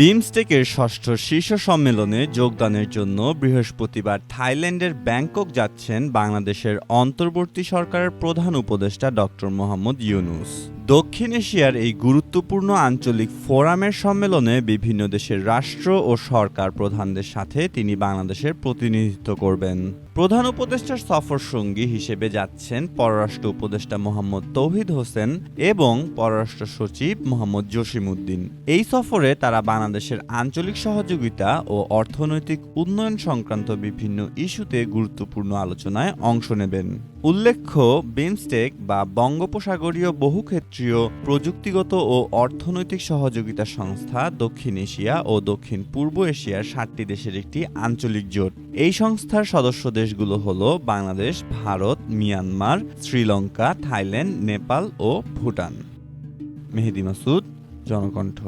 বিমস্টেকের ষষ্ঠ শীর্ষ সম্মেলনে যোগদানের জন্য বৃহস্পতিবার থাইল্যান্ডের ব্যাংকক যাচ্ছেন বাংলাদেশের অন্তর্বর্তী সরকারের প্রধান উপদেষ্টা ডক্টর মোহাম্মদ ইউনুস। দক্ষিণ এশিয়ার এই গুরুত্বপূর্ণ আঞ্চলিক ফোরামের সম্মেলনে বিভিন্ন দেশের রাষ্ট্র ও সরকার প্রধানদের সাথে তিনি বাংলাদেশের প্রতিনিধিত্ব করবেন। প্রধান উপদেষ্টার সফর সঙ্গী হিসেবে যাচ্ছেন পররাষ্ট্র উপদেষ্টা মোহাম্মদ তৌহিদ হোসেন এবং পররাষ্ট্র সচিব মোহাম্মদ জসিমউদ্দিন। এই সফরে তারা বাংলাদেশের আঞ্চলিক সহযোগিতা ও অর্থনৈতিক উন্নয়ন সংক্রান্ত বিভিন্ন ইস্যুতে গুরুত্বপূর্ণ আলোচনায় অংশ নেবেন। উল্লেখ্য, বিমস্টেক বা বঙ্গোপসাগরীয় বহুক্ষেত্রীয় প্রযুক্তিগত ও অর্থনৈতিক সহযোগিতা সংস্থা দক্ষিণ এশিয়া ও দক্ষিণ পূর্ব এশিয়ার সাতটি দেশের একটি আঞ্চলিক জোট। এই সংস্থার সদস্য দেশগুলো হল বাংলাদেশ, ভারত, মিয়ানমার, শ্রীলঙ্কা, থাইল্যান্ড, নেপাল ও ভুটান। মেহেদি মাসুদ, জনকণ্ঠ।